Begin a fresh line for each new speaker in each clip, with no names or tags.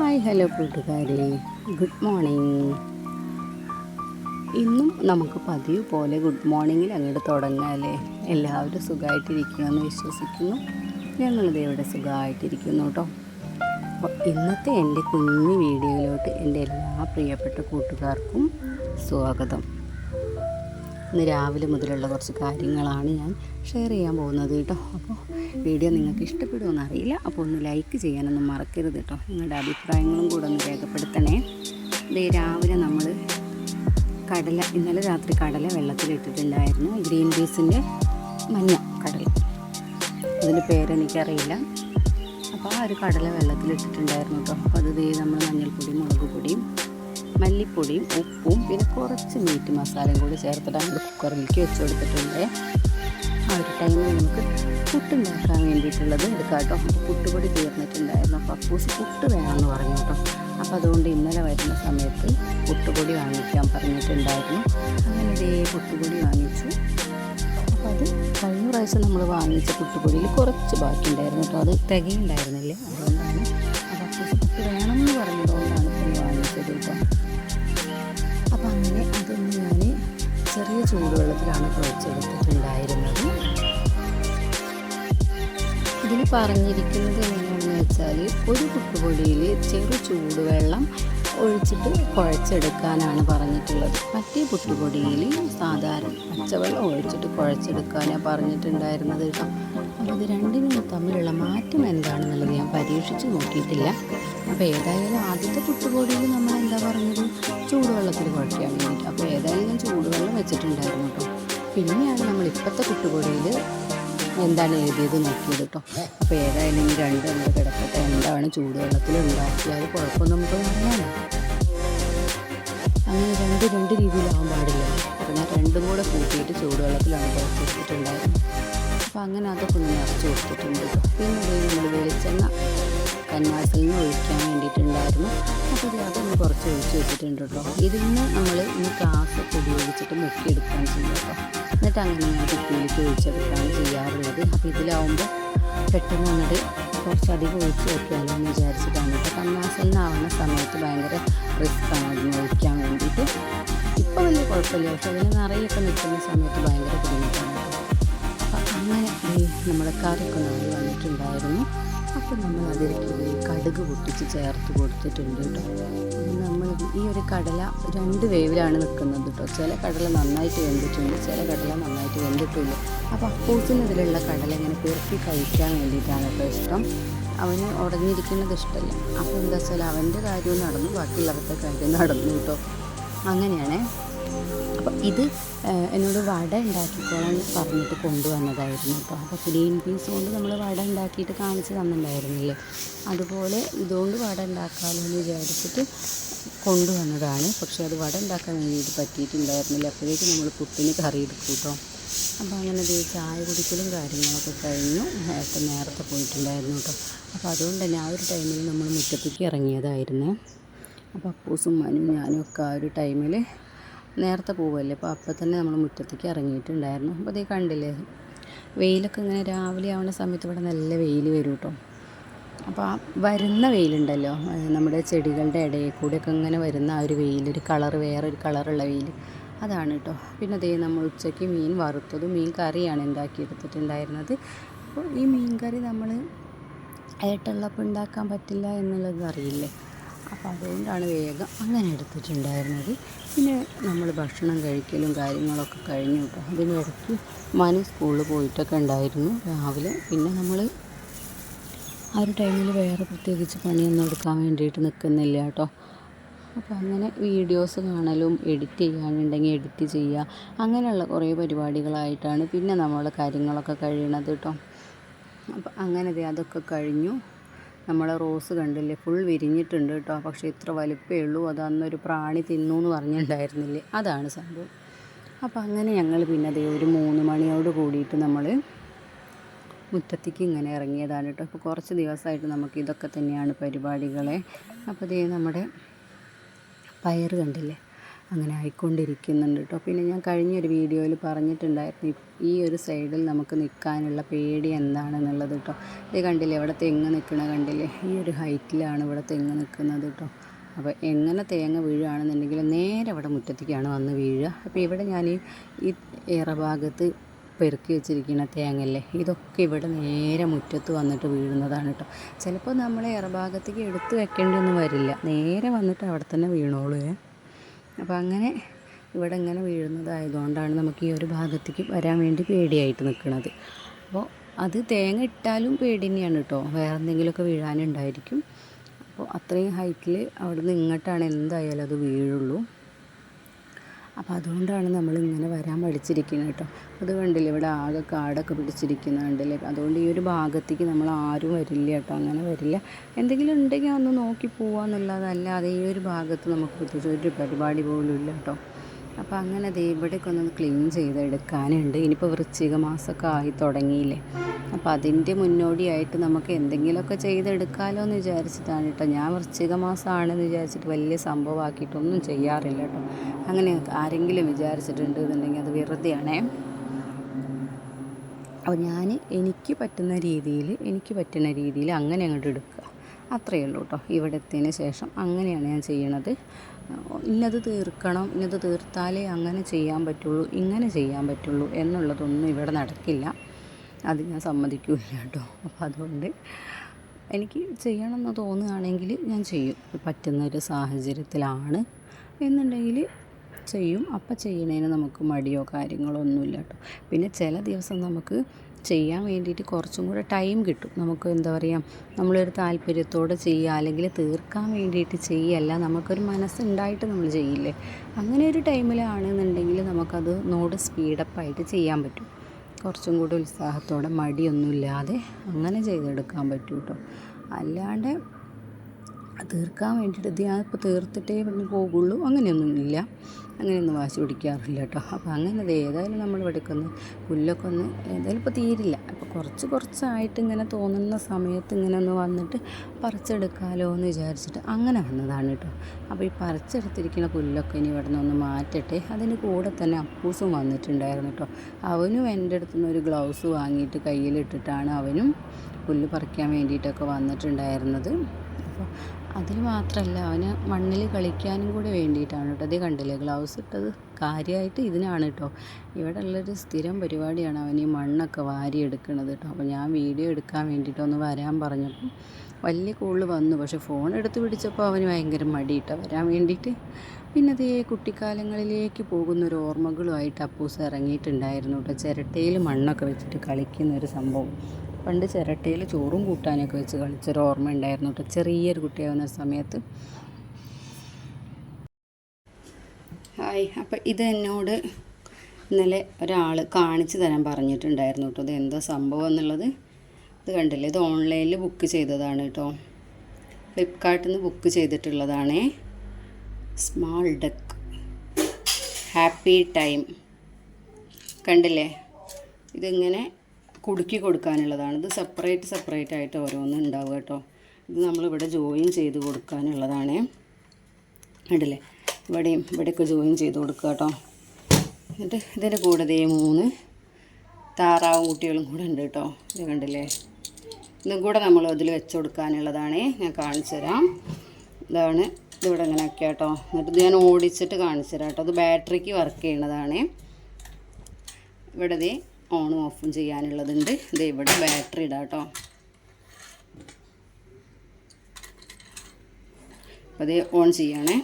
Hi hello കൂട്ടുകാരെ. Good morning. ഇന്നും നമുക്ക് പതിവ് പോലെ ഗുഡ് മോർണിംഗിൽ അങ്ങോട്ട് തുടങ്ങാമല്ലേ എല്ലാവരും സുഖമായിട്ടിരിക്കുമെന്ന് വിശ്വസിക്കുന്നു. ഞങ്ങളിത് ഇവിടെ സുഖമായിട്ടിരിക്കുന്നു കേട്ടോ. അപ്പോൾ ഇന്നത്തെ എന്റെ കുഞ്ഞു വീഡിയോയിലോട്ട് എന്റെ എല്ലാ പ്രിയപ്പെട്ട കൂട്ടുകാർക്കും സ്വാഗതം. ഇന്ന് രാവിലെ മുതലുള്ള കുറച്ച് കാര്യങ്ങളാണ് ഞാൻ ഷെയർ ചെയ്യാൻ പോകുന്നത് കേട്ടോ. അപ്പോൾ വീഡിയോ നിങ്ങൾക്ക് ഇഷ്ടപ്പെടുമെന്ന് അറിയില്ല. അപ്പോൾ ഒന്ന് ലൈക്ക് ചെയ്യാനൊന്നും മറക്കരുത് കേട്ടോ. നിങ്ങളുടെ അഭിപ്രായങ്ങളും കൂടെ ഒന്ന് രേഖപ്പെടുത്തണേ. ഇതേ രാവിലെ നമ്മൾ കടല ഇന്നലെ രാത്രി കടല വെള്ളത്തിലിട്ടിട്ടുണ്ടായിരുന്നു ഗ്രീൻ പീസിന്റെ മഞ്ഞ കടല. അതിന്റെ പേരെനിക്കറിയില്ല അപ്പോൾ ആ ഒരു കടല വെള്ളത്തിലിട്ടിട്ടുണ്ടായിരുന്നു കേട്ടോ. അപ്പോൾ അത് നമ്മൾ മഞ്ഞൾപ്പൊടിയും മുളക് പൊടിയും മല്ലിപ്പൊടിയും ഉപ്പും പിന്നെ കുറച്ച് മീറ്റ് മസാലയും കൂടി ചേർത്തിട്ട് നമ്മൾ കുക്കറിലേക്ക് വെച്ച് കൊടുത്തിട്ടുണ്ട്. ആ ഒരു ടൈമിൽ നമുക്ക് പുട്ടുണ്ടാക്കാൻ വേണ്ടിയിട്ടുള്ളത് എടുക്കാം കേട്ടോ. പുട്ടുപൊടി തീർന്നിട്ടുണ്ടായിരുന്നു. അപ്പോൾ അപ്പൂസ് പുട്ട് വേണമെന്ന് പറഞ്ഞു കേട്ടോ. അപ്പോൾ അതുകൊണ്ട് ഇന്നലെ വരുന്ന സമയത്ത് പുട്ടുപൊടി വാങ്ങിക്കാൻ പറഞ്ഞിട്ടുണ്ടായിരുന്നു. അങ്ങനെ ഇതേ പുട്ടുപൊടി വാങ്ങിച്ചു. അപ്പോൾ അത് കഴിഞ്ഞ പ്രാവശ്യം നമ്മൾ വാങ്ങിച്ച പുട്ടുപൊടിയിൽ കുറച്ച് ബാക്കി ഉണ്ടായിരുന്നു കേട്ടോ. അത് തികയുണ്ടായിരുന്നില്ലേ. അതുകൊണ്ടാണ്. അപ്പോൾ അപ്പൂസ് പുട്ട് വേണമെന്ന് പറഞ്ഞതുകൊണ്ടാണ് ചൂടുവെള്ളത്തിലാണ് കുഴച്ചെടുത്തിട്ടുണ്ടായിരുന്നത് ഇതിൽ പറഞ്ഞിരിക്കുന്നത് എങ്ങനെയാണെന്ന് വെച്ചാൽ ഒരു കുട്ടുപൊടിയിൽ ചെറു ചൂടുവെള്ളം ഒഴിച്ചിട്ട് കുഴച്ചെടുക്കാനാണ് പറഞ്ഞിട്ടുള്ളത്. മറ്റേ പുട്ടുപൊടിയിൽ സാധാരണ പച്ചവെള്ളം ഒഴിച്ചിട്ട് കുഴച്ചെടുക്കാനാണ് പറഞ്ഞിട്ടുണ്ടായിരുന്നത് കേട്ടോ. അപ്പോൾ ഇത് രണ്ടിനും തമ്മിലുള്ള മാറ്റം എന്താണെന്നുള്ളത് ഞാൻ പരീക്ഷിച്ച് നോക്കിയിട്ടില്ല. അപ്പോൾ ഏതായാലും ആദ്യത്തെ പുട്ടുപൊടിയിൽ നമ്മൾ എന്താ പറഞ്ഞത് ചൂടുവെള്ളത്തിൽ വേണ്ടിയിട്ട്. അപ്പോൾ ഏതായാലും ഞാൻ ചൂടുവെള്ളം വെച്ചിട്ടുണ്ടായിരുന്നു കേട്ടോ. പിന്നെയാണ് നമ്മൾ ഇപ്പോഴത്തെ പുട്ടുപൊടിയിൽ എന്താണ് എഴുതിയത് നോക്കിയത് കേട്ടോ അപ്പോൾ ഏതായാലും രണ്ട് നമ്മൾ കിടക്കട്ടെ. എന്താണ് ചൂടുവെള്ളത്തിൽ ഉണ്ടാക്കിയാൽ കുഴപ്പമൊന്നും നമുക്ക് പറയാം അങ്ങനെ രണ്ട് രണ്ട് രീതിയിലാവാൻ പാടില്ല. അപ്പോൾ ഞാൻ രണ്ടും കൂടെ കൂട്ടിയിട്ട് ചൂടുവെള്ളത്തിലാണ് കുഴച്ചിട്ടുണ്ടായിരുന്നത് അപ്പോൾ അങ്ങനെ അതൊക്കെ ഒന്ന് നിറച്ച് കൊടുത്തിട്ടുണ്ട് പിന്നെ നമ്മൾ വെളിച്ചെണ്ണ കന്നാസിൽ നിന്ന് ഒഴിക്കാൻ വേണ്ടിയിട്ടുണ്ടായിരുന്നു. അപ്പോൾ അതൊന്ന് കുറച്ച് ഒഴിച്ച് വെച്ചിട്ടുണ്ട് കേട്ടോ ഇതിൽ നിന്ന് നമ്മൾ ഈ ക്ലാസ് ഉപയോഗിച്ചിട്ട് മുക്കിയെടുക്കാൻ ചെയ്യും കേട്ടോ എന്നിട്ട് അങ്ങനെ ഞാൻ കുപ്പിയിലേക്ക് ഒഴിച്ചെടുക്കുകയാണ് ചെയ്യാറുള്ളത്. അപ്പോൾ ഇതിലാവുമ്പോൾ പെട്ടെന്ന് അങ്ങോട്ട് കുറച്ചധികം ഒഴിച്ച് വെക്കാമല്ലോ എന്ന് വിചാരിച്ചിട്ടാണ്. ഇപ്പോൾ കണ്ണാസലിനാവുന്ന സമയത്ത് ഭയങ്കര റിസ്ക്കാണ് അതിന് ഒഴിക്കാൻ വേണ്ടിയിട്ട്. ഇപ്പോൾ വലിയ കുഴപ്പമില്ല. പക്ഷേ അതിന് നിറയൊക്കെ നിൽക്കുന്ന സമയത്ത് ഭയങ്കര ബുദ്ധിമുട്ടാണ്. അപ്പം അങ്ങനെ നമ്മുടെ കറിയൊക്കെ നാളെ വന്നിട്ടുണ്ടായിരുന്നു. അപ്പം നമ്മൾ അതിലേക്ക് കടുക് പൊട്ടിച്ച് ചേർത്ത് കൊടുത്തിട്ടുണ്ട് കേട്ടോ. നമ്മൾ ഈ ഒരു കടല രണ്ട് വേവിലാണ് നിൽക്കുന്നത് കേട്ടോ. ചില കടല നന്നായിട്ട് വെന്തിട്ടുണ്ട് ചില കടല നന്നായിട്ട് വെന്തിട്ടില്ല. അപ്പോൾ അപ്പൂസിന് കടല ഇങ്ങനെ പെറുക്കി കഴിക്കാൻ വേണ്ടിയിട്ടാണ് കേട്ടോ ഇഷ്ടം. അവന് ഉടഞ്ഞിരിക്കുന്നത് ഇഷ്ടമല്ല. അപ്പോൾ എന്താ വെച്ചാൽ അവന്റെ കാര്യവും നടന്നു ബാക്കിയുള്ളവരുടെ കാര്യം നടന്നു കേട്ടോ. അങ്ങനെയാണേ. അപ്പം ഇത് എന്നോട് വട ഉണ്ടാക്കിക്കോളാൻ പറഞ്ഞിട്ട് കൊണ്ടുവന്നതായിരുന്നു കേട്ടോ. അപ്പോൾ ഗ്രീൻ പീസ് കൊണ്ട് നമ്മൾ വട ഉണ്ടാക്കിയിട്ട് കാണിച്ച് തന്നിട്ടുണ്ടായിരുന്നില്ലേ? അതുപോലെ ഇതുകൊണ്ട് വട ഉണ്ടാക്കാമല്ലോ എന്ന് വിചാരിച്ചിട്ട് കൊണ്ടുവന്നതാണ്. പക്ഷേ അത് വട ഉണ്ടാക്കാൻ വേണ്ടിയിട്ട് പറ്റിയിട്ടുണ്ടായിരുന്നില്ല. അപ്പോഴേക്കും നമ്മൾ പുട്ടിന് കറി എടുക്കും കേട്ടോ. അപ്പോൾ അങ്ങനെ ദേ ചായ കുടിക്കലും കാര്യങ്ങളൊക്കെ കഴിഞ്ഞു. നേരത്തെ നേരത്തെ പോയിട്ടുണ്ടായിരുന്നു കേട്ടോ. അപ്പോൾ അതുകൊണ്ട് തന്നെ ആ ഒരു ടൈമിൽ നമ്മൾ മുറ്റത്തേക്ക് ഇറങ്ങിയതായിരുന്നു. അപ്പോൾ അപ്പൂസും മനും ഞാനും ഒക്കെ ആ ഒരു ടൈമിൽ നേരത്തെ പോവല്ലേ? അപ്പോൾ അപ്പം തന്നെ നമ്മൾ മുറ്റത്തേക്ക് ഇറങ്ങിയിട്ടുണ്ടായിരുന്നു. അപ്പോൾ അതേ കണ്ടില്ലേ? വെയിലൊക്കെ ഇങ്ങനെ രാവിലെ ആവുന്ന സമയത്ത് ഇവിടെ നല്ല വെയിൽ വരും കേട്ടോ അപ്പോൾ ആ വരുന്ന വെയിലുണ്ടല്ലോ? നമ്മുടെ ചെടികളുടെ ഇടയിൽ കൂടെയൊക്കെ ഇങ്ങനെ വരുന്ന ആ ഒരു വെയിൽ ഒരു കളർ വേറൊരു കളറുള്ള വെയിൽ. അതാണ് കേട്ടോ പിന്നെ അതേ നമ്മൾ ഉച്ചയ്ക്ക് മീൻ വറുത്തതും മീൻ കറിയാണ് ഉണ്ടാക്കിയെടുത്തിട്ടുണ്ടായിരുന്നത് അപ്പോൾ ഈ മീൻ കറി നമ്മൾ ഏട്ടുള്ളപ്പം ഉണ്ടാക്കാൻ പറ്റില്ല എന്നുള്ളത് അറിയില്ലേ? അപ്പോൾ അതുകൊണ്ടാണ് വേഗം അങ്ങനെ എടുത്തിട്ടുണ്ടായിരുന്നത്. പിന്നെ നമ്മൾ ഭക്ഷണം കഴിക്കലും കാര്യങ്ങളൊക്കെ കഴിഞ്ഞു കേട്ടോ. അതിനിടയ്ക്ക് മനു സ്കൂളിൽ പോയിട്ടൊക്കെ ഉണ്ടായിരുന്നു രാവിലെ. പിന്നെ നമ്മൾ ആ ഒരു ടൈമിൽ വേറെ പ്രത്യേകിച്ച് പണിയൊന്നും എടുക്കാൻ വേണ്ടിയിട്ട് നിൽക്കുന്നില്ല കേട്ടോ. അപ്പോൾ അങ്ങനെ വീഡിയോസ് കാണലും എഡിറ്റ് ചെയ്യാനുണ്ടെങ്കിൽ എഡിറ്റ് ചെയ്യുക അങ്ങനെയുള്ള കുറേ പരിപാടികളായിട്ടാണ് പിന്നെ നമ്മൾ കാര്യങ്ങളൊക്കെ കഴിയണത് കേട്ടോ. അപ്പം അങ്ങനെ അതൊക്കെ കഴിഞ്ഞു. നമ്മളെ റോസ് കണ്ടില്ലേ? ഫുൾ വിരിഞ്ഞിട്ടുണ്ട് കേട്ടോ. പക്ഷേ ഇത്ര വലിപ്പമേ ഉള്ളൂ. അത് അന്നൊരു പ്രാണി തിന്നു എന്ന് പറഞ്ഞിട്ടുണ്ടായിരുന്നില്ലേ? അതാണ് സംഭവം. അപ്പോൾ അങ്ങനെ ഞങ്ങൾ പിന്നെ അതേ ഒരു മൂന്ന് മണിയോട് കൂടിയിട്ട് നമ്മൾ മുറ്റത്തേക്ക് ഇങ്ങനെ ഇറങ്ങിയതാണ് കേട്ടോ. അപ്പോൾ കുറച്ച് ദിവസമായിട്ട് നമുക്ക് ഇതൊക്കെ തന്നെയാണ് പരിപാടികളെ. അപ്പോൾ ഇതേ നമ്മുടെ പയർ കണ്ടില്ലേ? അങ്ങനെ ആയിക്കൊണ്ടിരിക്കുന്നുണ്ട് കേട്ടോ. പിന്നെ ഞാൻ കഴിഞ്ഞൊരു വീഡിയോയിൽ പറഞ്ഞിട്ടുണ്ടായിരുന്നു ഈ ഒരു സൈഡിൽ നമുക്ക് നിൽക്കാനുള്ള പേടി എന്താണെന്നുള്ളത് കേട്ടോ. ഇത് കണ്ടില്ലേ ഇവിടെ തെങ്ങ് നിൽക്കണ കണ്ടില്ലേ? ഈ ഒരു ഹൈറ്റിലാണ് ഇവിടെ തെങ്ങ് നിൽക്കുന്നത് കേട്ടോ. അപ്പോൾ എങ്ങനെ തേങ്ങ വീഴുകയാണെന്നുണ്ടെങ്കിൽ നേരെ ഇവിടെ മുറ്റത്തേക്കാണ് വന്ന് വീഴുക. അപ്പോൾ ഇവിടെ ഞാൻ ഈ ഈ ഭാഗത്ത് പെറുക്കി വെച്ചിരിക്കുന്ന തേങ്ങല്ലേ ഇതൊക്കെ ഇവിടെ നേരെ മുറ്റത്ത് വന്നിട്ട് വീഴുന്നതാണ് കേട്ടോ. ചിലപ്പോൾ നമ്മൾ ഇറഭാഗത്തേക്ക് എടുത്ത് വെക്കേണ്ടൊന്നും വരില്ല. നേരെ വന്നിട്ട് അവിടെ തന്നെ വീണോളൂ അപ്പോൾ അങ്ങനെ ഇവിടെ ഇങ്ങനെ വീഴുന്നതായതുകൊണ്ടാണ് നമുക്ക് ഈ ഒരു ഭാഗത്തേക്ക് വരാൻ വേണ്ടി പേടിയായിട്ട് നിൽക്കുന്നത് അപ്പോൾ അത് തേങ്ങ ഇട്ടാലും പേടി തന്നെയാണ് കേട്ടോ. വേറെ എന്തെങ്കിലുമൊക്കെ വീഴാനുണ്ടായിരിക്കും. അപ്പോൾ അത്രയും ഹൈറ്റിൽ അവിടെ നിന്ന് ഇങ്ങോട്ടാണ് എന്തായാലും അത് വീഴുള്ളൂ. അപ്പോൾ അതുകൊണ്ടാണ് നമ്മൾ ഇങ്ങനെ വരാൻ പഠിച്ചിരിക്കുന്നത് കേട്ടോ. അത് കണ്ടില്ലേ ഇവിടെ ആകെ കാടൊക്കെ പിടിച്ചിരിക്കുന്ന കണ്ടില്ലേ. അതുകൊണ്ട് ഈ ഒരു ഭാഗത്തേക്ക് നമ്മൾ ആരും വരില്ല കേട്ടോ അങ്ങനെ വരില്ല. എന്തെങ്കിലും ഉണ്ടെങ്കിൽ ഒന്ന് നോക്കി പോവാന്നുള്ളതല്ലാതെ ഈ ഒരു ഭാഗത്ത് നമുക്ക് പ്രത്യേകിച്ച് ഒരു പരിപാടി പോലും ഇല്ല കേട്ടോ. അപ്പോൾ അങ്ങനെ ദേ ഇവിടെയൊക്കെ ഒന്ന് ക്ലീൻ ചെയ്തെടുക്കാനുണ്ട്. ഇനിയിപ്പോൾ വൃശ്ചിക മാസമൊക്കെ ആയി തുടങ്ങിയില്ലേ. അപ്പോൾ അതിന്റെ മുന്നോടിയായിട്ട് നമുക്ക് എന്തെങ്കിലുമൊക്കെ ചെയ്തെടുക്കാമല്ലോ എന്ന് വിചാരിച്ചിട്ടാണ് കേട്ടോ. ഞാൻ വൃശ്ചിക മാസമാണെന്ന് വിചാരിച്ചിട്ട് വലിയ സംഭവമാക്കിയിട്ടൊന്നും ചെയ്യാറില്ല കേട്ടോ. അങ്ങനെ ആരെങ്കിലും വിചാരിച്ചിട്ടുണ്ട് എന്നുണ്ടെങ്കിൽ അത് വെറുതെയാണേ. അപ്പോൾ ഞാൻ എനിക്ക് പറ്റുന്ന രീതിയിൽ എനിക്ക് പറ്റുന്ന രീതിയിൽ അങ്ങനെ അങ്ങോട്ട് എടുക്കുക. അത്രയേ ഉള്ളൂ കേട്ടോ. ഇവിടെ എത്തിയതിന് ശേഷം അങ്ങനെയാണ് ഞാൻ ചെയ്യണത്. ഇന്നത് തീർക്കണം ഇന്നത് തീർത്താലേ അങ്ങനെ ചെയ്യാൻ പറ്റുള്ളൂ ഇങ്ങനെ ചെയ്യാൻ പറ്റുള്ളൂ എന്നുള്ളതൊന്നും ഇവിടെ നടക്കില്ല. അത് ഞാൻ സമ്മതിക്കില്ല കേട്ടോ. അപ്പോൾ അതുകൊണ്ട് എനിക്ക് ചെയ്യണമെന്ന് തോന്നുകയാണെങ്കിൽ ഞാൻ ചെയ്യും. പറ്റുന്ന ഒരു സാഹചര്യത്തിലാണ് എന്നുണ്ടെങ്കിൽ ചെയ്യും. അപ്പം ചെയ്യണേന് നമുക്ക് മടിയോ കാര്യങ്ങളോ ഒന്നുമില്ല കേട്ടോ. പിന്നെ ചില ദിവസം നമുക്ക് ചെയ്യാൻ വേണ്ടിയിട്ട് കുറച്ചും കൂടെ ടൈം കിട്ടും. നമുക്ക് എന്താ പറയുക നമ്മളൊരു താല്പര്യത്തോടെ ചെയ്യുക അല്ലെങ്കിൽ തീർക്കാൻ വേണ്ടിയിട്ട് ചെയ്യല്ല നമുക്കൊരു മനസ്സുണ്ടായിട്ട് നമ്മൾ ചെയ്യില്ലേ? അങ്ങനെ ഒരു ടൈമിലാണെന്നുണ്ടെങ്കിൽ നമുക്കത് നോട് സ്പീഡപ്പായിട്ട് ചെയ്യാൻ പറ്റും. കുറച്ചും കൂടി ഉത്സാഹത്തോടെ മടിയൊന്നുമില്ലാതെ അങ്ങനെ ചെയ്തെടുക്കാൻ പറ്റും കേട്ടോ അല്ലാണ്ട് തീർക്കാൻ വേണ്ടിയിട്ട് ഞാനിപ്പോൾ തീർത്തിട്ടേ പിന്നെ പോകുള്ളൂ അങ്ങനെയൊന്നുമില്ല. അങ്ങനെയൊന്നും വാശി പിടിക്കാറില്ല കേട്ടോ. അപ്പോൾ അങ്ങനെ അത് ഏതായാലും നമ്മൾ എടുക്കുന്ന പുല്ലൊക്കെ ഒന്ന് ഏതായാലും ഇപ്പോൾ തീരില്ല. അപ്പോൾ കുറച്ച് കുറച്ചായിട്ട് ഇങ്ങനെ തോന്നുന്ന സമയത്ത് ഇങ്ങനെ ഒന്ന് വന്നിട്ട് പറിച്ചെടുക്കാമല്ലോ എന്ന് വിചാരിച്ചിട്ട് അങ്ങനെ വന്നതാണ് കേട്ടോ. അപ്പോൾ ഈ പറിച്ചെടുത്തിരിക്കുന്ന പുല്ലൊക്കെ ഇനി ഇവിടെ നിന്ന് മാറ്റട്ടെ. അതിന് കൂടെ തന്നെ അപ്പൂസും വന്നിട്ടുണ്ടായിരുന്നു കേട്ടോ. അവനും എന്റെ അടുത്ത് ഒരു ഗ്ലൗസ് വാങ്ങിയിട്ട് കയ്യിലിട്ടിട്ടാണ് അവനും പുല്ല് പറിക്കാൻ വേണ്ടിയിട്ടൊക്കെ വന്നിട്ടുണ്ടായിരുന്നത്. അപ്പോൾ അതിൽ മാത്രമല്ല അവന് മണ്ണിൽ കളിക്കാനും കൂടി വേണ്ടിയിട്ടാണ് കേട്ടോ. അതേ കണ്ടില്ലേ ഗ്ലൗസ് ഇട്ടത് കാര്യമായിട്ട് ഇതിനാണ് കേട്ടോ. ഇവിടെ ഉള്ളൊരു സ്ഥിരം പരിപാടിയാണ് അവൻ ഈ മണ്ണൊക്കെ വാരിയെടുക്കണത് കേട്ടോ. അപ്പോൾ ഞാൻ വീഡിയോ എടുക്കാൻ വേണ്ടിയിട്ടൊന്ന് വരാൻ പറഞ്ഞപ്പോൾ വലിയ കൂടുതൽ വന്നു. പക്ഷേ ഫോൺ എടുത്ത് പിടിച്ചപ്പോൾ അവന് ഭയങ്കര മടി കേട്ടോ വരാൻ വേണ്ടിയിട്ട്. പിന്നെ അതേ കുട്ടിക്കാലങ്ങളിലേക്ക് പോകുന്ന ഒരു ഓർമ്മകളുമായിട്ട് അപ്പൂസ് ഇറങ്ങിയിട്ടുണ്ടായിരുന്നു കേട്ടോ. ചിരട്ടയിൽ മണ്ണൊക്കെ വെച്ചിട്ട് കളിക്കുന്ന ഒരു സംഭവം. പണ്ട് ചിരട്ടയിൽ ചോറും കൂട്ടാനൊക്കെ വെച്ച് കളിച്ചൊരു ഓർമ്മ ഉണ്ടായിരുന്നു കേട്ടോ. ചെറിയൊരു കുട്ടിയാവുന്ന സമയത്ത്. ഹായ് അപ്പം ഇത് എന്നോട് ഇന്നലെ ഒരാൾ കാണിച്ചു തരാൻ പറഞ്ഞിട്ടുണ്ടായിരുന്നു കേട്ടോ. ഇത് എന്താ സംഭവം എന്നുള്ളത് ഇത് കണ്ടില്ലേ? ഇത് ഓൺലൈനിൽ ബുക്ക് ചെയ്തതാണ് കേട്ടോ. ഫ്ലിപ്കാർട്ടിൽ നിന്ന് book ചെയ്തിട്ടുള്ളതാണേ. Small duck. Happy time. കണ്ടില്ലേ? ഇതിങ്ങനെ കുടുക്കി കൊടുക്കാനുള്ളതാണ്. ഇത് സെപ്പറേറ്റ് സെപ്പറേറ്റ് ആയിട്ട് ഓരോന്നും ഉണ്ടാവുക കേട്ടോ. ഇത് നമ്മളിവിടെ ജോയിൻ ചെയ്ത് കൊടുക്കാനുള്ളതാണ്. കണ്ടില്ലേ? ഇവിടെയും ഇവിടെയൊക്കെ ജോയിൻ ചെയ്ത് കൊടുക്കുക കേട്ടോ. എന്നിട്ട് ഇതിന്റെ കൂടെ ദേ മൂന്ന് താറാവും കുട്ടികളും കൂടെ ഉണ്ട് കേട്ടോ. ഇത് കണ്ടില്ലേ? ഇതും കൂടെ നമ്മൾ അതിൽ വെച്ച് കൊടുക്കാനുള്ളതാണ്. ഞാൻ കാണിച്ചു തരാം. ഇതാണ് ഇതിവിടെ ഇങ്ങനെ ആക്കിയ കേട്ടോ. എന്നിട്ട് ഇത് ഞാൻ ഓടിച്ചിട്ട് കാണിച്ചു തരാം കേട്ടോ. അത് ബാറ്ററിക്ക് വർക്ക് ചെയ്യുന്നതാണ്. ഇവിടെ ഓണും ഓഫും ചെയ്യാനുള്ളതുണ്ട്. ഇത് ഇവിടെ ബാറ്ററി ഇടാം കേട്ടോ. അപ്പോൾ ഇത് ഓൺ ചെയ്യണേ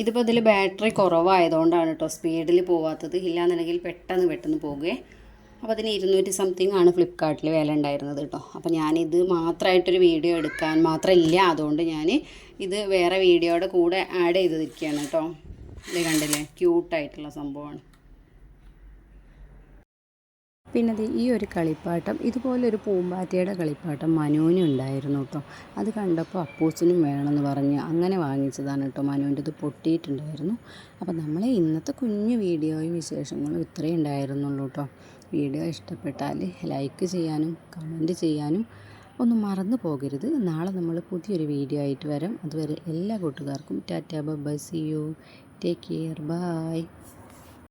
ഇതിപ്പോൾ ഇതിൽ ബാറ്ററി കുറവായതുകൊണ്ടാണ് കേട്ടോ സ്പീഡിൽ പോവാത്തത്. ഇല്ലാന്നുണ്ടെങ്കിൽ പെട്ടെന്ന് പെട്ടെന്ന് പോകുകയെ അപ്പോൾ അതിന് ഇരുന്നൂറ്റി സംതിങ് ആണ് ഫ്ലിപ്പ്കാർട്ടിൽ വില ഉണ്ടായിരുന്നത് കേട്ടോ അപ്പോൾ ഞാനിത് മാത്രമായിട്ടൊരു വീഡിയോ എടുക്കാൻ മാത്രമില്ല. അതുകൊണ്ട് ഞാൻ ഇത് വേറെ വീഡിയോയുടെ കൂടെ ആഡ് ചെയ്തിരിക്കുകയാണ് കേട്ടോ ഇത് കണ്ടില്ലേ? ക്യൂട്ടായിട്ടുള്ള സംഭവമാണ്. പിന്നെ ദേ ഈ ഒരു കളിപ്പാട്ടം ഇതുപോലൊരു പൂമ്പാറ്റയുടെ കളിപ്പാട്ടം മനുവിനും ഉണ്ടായിരുന്നു കേട്ടോ അത് കണ്ടപ്പോൾ അപ്പൂസിനും വേണമെന്ന് പറഞ്ഞ് അങ്ങനെ വാങ്ങിച്ചതാണ് കേട്ടോ മനുവിന്റെ ഇത് പൊട്ടിയിട്ടുണ്ടായിരുന്നു. അപ്പോൾ നമ്മളെ ഇന്നത്തെ കുഞ്ഞു വീഡിയോയും വിശേഷങ്ങളും ഇത്രയും ഉണ്ടായിരുന്നുള്ളൂ കേട്ടോ വീഡിയോ ഇഷ്ടപ്പെട്ടാൽ ലൈക്ക് ചെയ്യാനും കമന്റ് ചെയ്യാനും ഒന്നും മറന്നു പോകരുത്. നാളെ നമ്മൾ പുതിയൊരു വീഡിയോ ആയിട്ട് വരാം. അതുവരെ എല്ലാ കൂട്ടുകാർക്കും tata bye see you. Take care. Bye.